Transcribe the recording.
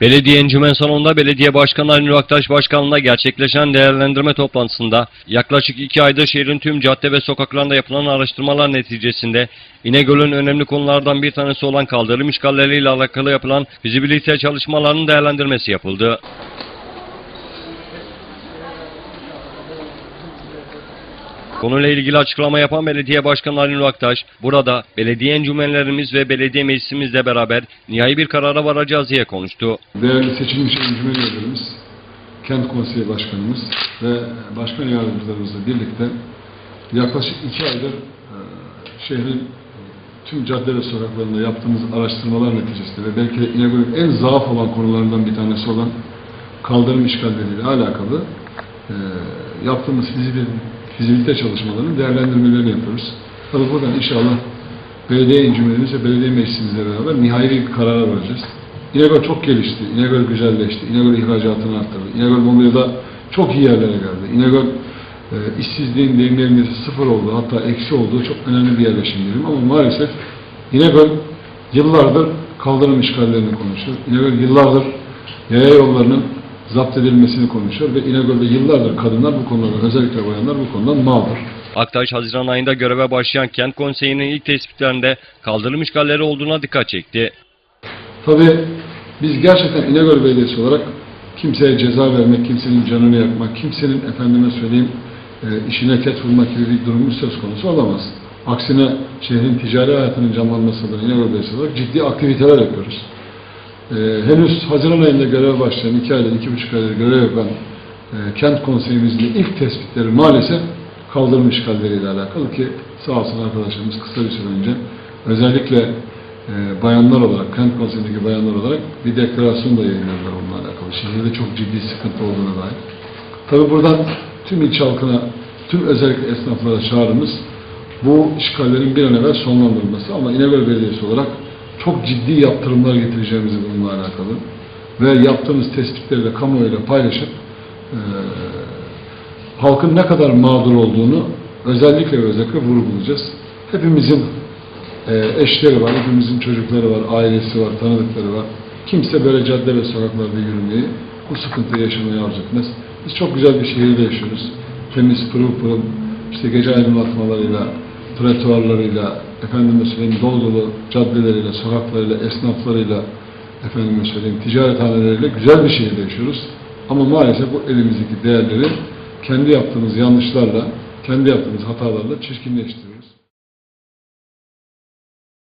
Belediye encümen salonunda belediye başkanı Ali Aktaş başkanlığında gerçekleşen değerlendirme toplantısında yaklaşık iki aydır şehrin tüm cadde ve sokaklarında yapılan araştırmalar neticesinde İnegöl'ün önemli konulardan bir tanesi olan kaldırım işgalleriyle alakalı yapılan fizibilite çalışmalarının değerlendirmesi yapıldı. Konuyla ilgili açıklama yapan Belediye Başkanı Ali Nur Aktaş, burada belediye encümenlerimiz ve belediye meclisimizle beraber nihai bir karara varacağız diye konuştu. Değerli seçilmiş encümen üyelerimiz, kent konseyi başkanımız ve başkan yardımcılarımızla birlikte yaklaşık iki aydır e, şehrin tüm cadde ve sokaklarında yaptığımız araştırmalar neticesinde ve belki de İnegöl'ün en zaaf olan konularından bir tanesi olan kaldırım işgalleriyle alakalı e, yaptığımız fizibilite, fizibilite çalışmalarının değerlendirmelerini yapıyoruz. Tabii buradan inşallah belediye encümenimiz ve belediye meclisimizle beraber nihai bir karara varacağız. İnegöl çok gelişti, İnegöl güzelleşti, İnegöl ihracatını arttırdı, İnegöl mobilyada çok iyi yerlere geldi. İnegöl e, işsizliğin deyimlerinde sıfır olduğu hatta eksi olduğu çok önemli bir yerleşim yeriyim ama maalesef İnegöl yıllardır kaldırım işgallerini konuşuyor. İnegöl yıllardır yaya yollarının zapt edilmesini konuşuyor ve İnegöl'de yıllardır kadınlar bu konulardan özellikle bayanlar bu konudan mağdur. Aktaş Haziran ayında göreve başlayan kent konseyinin ilk tespitlerinde kaldırım işgalleri olduğuna dikkat çekti. Tabii biz gerçekten İnegöl Belediyesi olarak kimseye ceza vermek, kimsenin canını yakmak, kimsenin efendime söyleyeyim e, işine ket vurmak gibi bir durumumuz söz konusu olamaz. Aksine şehrin ticari hayatının canlanması adına İnegöl Belediyesi olarak ciddi aktiviteler yapıyoruz. E, henüz Haziran ayında göreve başlayan, iki aydır, iki buçuk aydır görev yapan e, kent konseyimizin ilk tespitleri maalesef kaldırım işgalleriyle alakalı ki sağ olsun arkadaşlarımız kısa bir süre önce özellikle e, bayanlar olarak, kent konseyindeki bayanlar olarak bir deklarasyon da yayınladılar onunla alakalı. Şehirde çok ciddi sıkıntı olduğuna dair. Tabi buradan tüm ilçe halkına, tüm özellikle esnaflara çağrımız bu işgallerin bir an evvel sonlandırılması ama İnegöl Belediyesi olarak çok ciddi yaptırımlar getireceğimizi bununla alakalı ve yaptığımız tespitleri de kamuoyuyla paylaşıp e, halkın ne kadar mağdur olduğunu özellikle ve özellikle vurgulayacağız. Hepimizin e, eşleri var, hepimizin çocukları var, ailesi var, tanıdıkları var. Kimse böyle cadde ve sokaklarda yürümeyi, bu sıkıntıyı yaşamayı arzu etmez. Biz çok güzel bir şehirde yaşıyoruz. Temiz, pırıl pırıl, işte gece aydınlatmalarıyla, trotuarlarıyla, efendime söyleyeyim dolu dolu caddeleriyle, sokaklarıyla, esnaflarıyla, efendime söyleyeyim ticarethaneleriyle güzel bir şehirde yaşıyoruz. Ama maalesef bu elimizdeki değerleri kendi yaptığımız yanlışlarla, kendi yaptığımız hatalarla çirkinleştiriyoruz.